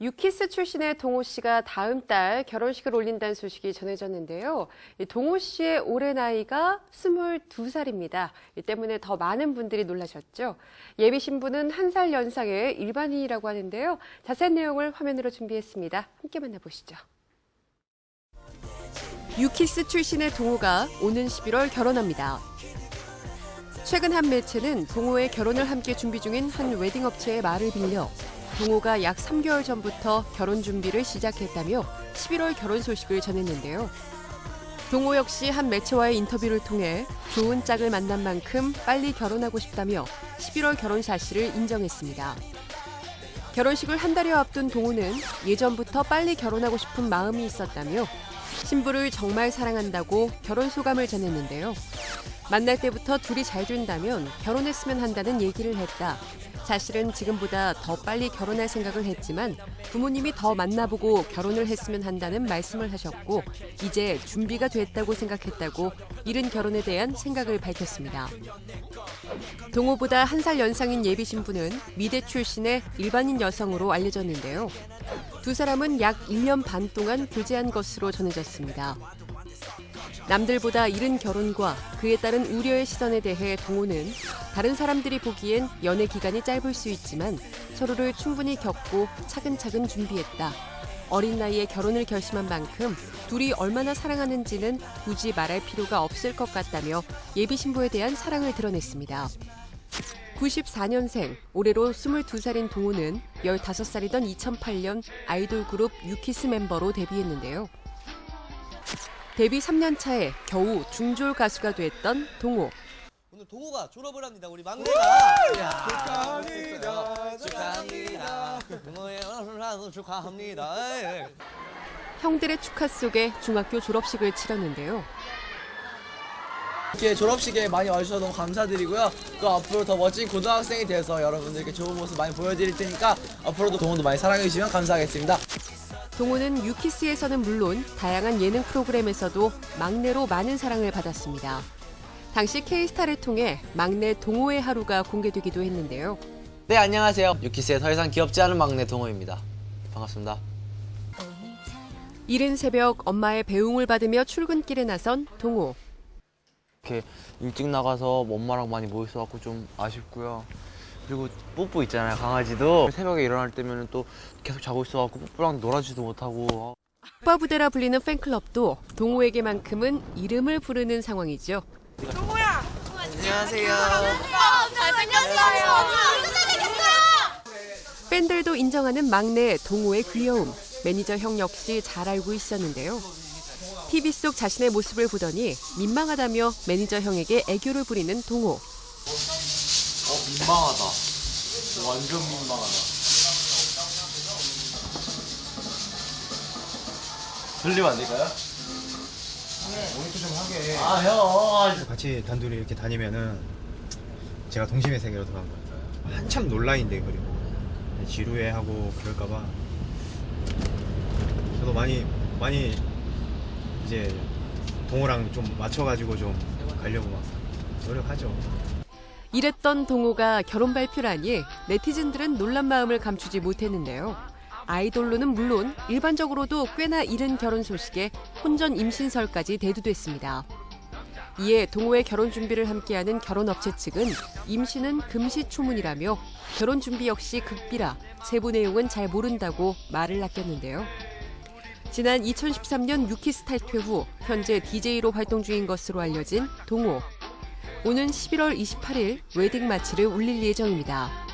유키스 출신의 동호 씨가 다음 달 결혼식을 올린다는 소식이 전해졌는데요. 이 동호 씨의 올해 나이가 22살입니다. 이 때문에 더 많은 분들이 놀라셨죠. 예비 신부는 한 살 연상의 일반인이라고 하는데요. 자세한 내용을 화면으로 준비했습니다. 함께 만나보시죠. 유키스 출신의 동호가 오는 11월 결혼합니다. 최근 한 매체는 동호의 결혼을 함께 준비 중인 한 웨딩 업체의 말을 빌려 동호가 약 3개월 전부터 결혼 준비를 시작했다며 11월 결혼 소식을 전했는데요. 동호 역시 한 매체와의 인터뷰를 통해 좋은 짝을 만난 만큼 빨리 결혼하고 싶다며 11월 결혼 사실을 인정했습니다. 결혼식을 한 달여 앞둔 동호는 예전부터 빨리 결혼하고 싶은 마음이 있었다며 신부를 정말 사랑한다고 결혼 소감을 전했는데요. 만날 때부터 둘이 잘 된다면 결혼했으면 한다는 얘기를 했다. 사실은 지금보다 더 빨리 결혼할 생각을 했지만 부모님이 더 만나보고 결혼을 했으면 한다는 말씀을 하셨고 이제 준비가 됐다고 생각했다고 이른 결혼에 대한 생각을 밝혔습니다. 동호보다 한 살 연상인 예비 신부는 미대 출신의 일반인 여성으로 알려졌는데요. 두 사람은 약 1년 반 동안 교제한 것으로 전해졌습니다. 남들보다 이른 결혼과 그에 따른 우려의 시선에 대해 동호는 다른 사람들이 보기엔 연애 기간이 짧을 수 있지만 서로를 충분히 겪고 차근차근 준비했다. 어린 나이에 결혼을 결심한 만큼 둘이 얼마나 사랑하는지는 굳이 말할 필요가 없을 것 같다며 예비 신부에 대한 사랑을 드러냈습니다. 94년생, 올해로 22살인 동호는 15살이던 2008년 아이돌 그룹 유키스 멤버로 데뷔했는데요. 데뷔 3년 차에 겨우 중졸 가수가 됐던 동호. 오늘 동호가 졸업을 합니다. 우리 막내가. 축하합니다. 축하합니다. 동호의 결혼을 축하합니다. 예. 형들의 축하 속에 중학교 졸업식을 치렀는데요. 이렇게 졸업식에 많이 와주셔서 너무 감사드리고요. 또 앞으로 더 멋진 고등학생이 돼서 여러분들께 좋은 모습 많이 보여드릴 테니까 앞으로도 동호도 많이 사랑해주시면 감사하겠습니다. 동호는 유키스에서는 물론 다양한 예능 프로그램에서도 막내로 많은 사랑을 받았습니다. 당시 K스타를 통해 막내 동호의 하루가 공개되기도 했는데요. 네 안녕하세요. 유키스의 더 이상 귀엽지 않은 막내 동호입니다. 반갑습니다. 이른 새벽 엄마의 배웅을 받으며 출근길에 나선 동호. 이렇게 일찍 나가서 엄마랑 많이 못 있어갖고 좀 아쉽고요. 그리고 뽀뽀 있잖아요, 강아지도. 새벽에 일어날 때면 또 계속 자고 있어갖고 뽀뽀랑 놀아주지도 못하고. 오빠 부대라 불리는 팬클럽도 동호에게만큼은 이름을 부르는 상황이죠. 안녕하세요. 팬들도 인정하는 막내 동호의 귀여움. 매니저 형 역시 잘 알고 있었는데요. TV 속 자신의 모습을 보더니 민망하다며 매니저 형에게 애교를 부리는 동호. 어, 민망하다. 완전 민망하다. 들리면 안 될까요? 아, 형. 같이 단둘이 이렇게 다니면은 제가 동심의 세계로 들어간 것 같아요. 한참 논란인데 그리고 지루해하고 그럴까봐 저도 많이 많이 이제 동호랑 좀 맞춰가지고 좀 가려고 막 노력하죠. 이랬던 동호가 결혼 발표라니 네티즌들은 놀란 마음을 감추지 못했는데요. 아이돌로는 물론 일반적으로도 꽤나 이른 결혼 소식에 혼전 임신설까지 대두됐습니다. 이에 동호의 결혼 준비를 함께하는 결혼업체 측은 임신은 금시초문이라며 결혼 준비 역시 극비라 세부 내용은 잘 모른다고 말을 아꼈는데요. 지난 2013년 유키스 탈퇴 후 현재 DJ로 활동 중인 것으로 알려진 동호. 오는 11월 28일 웨딩 마치를 올릴 예정입니다.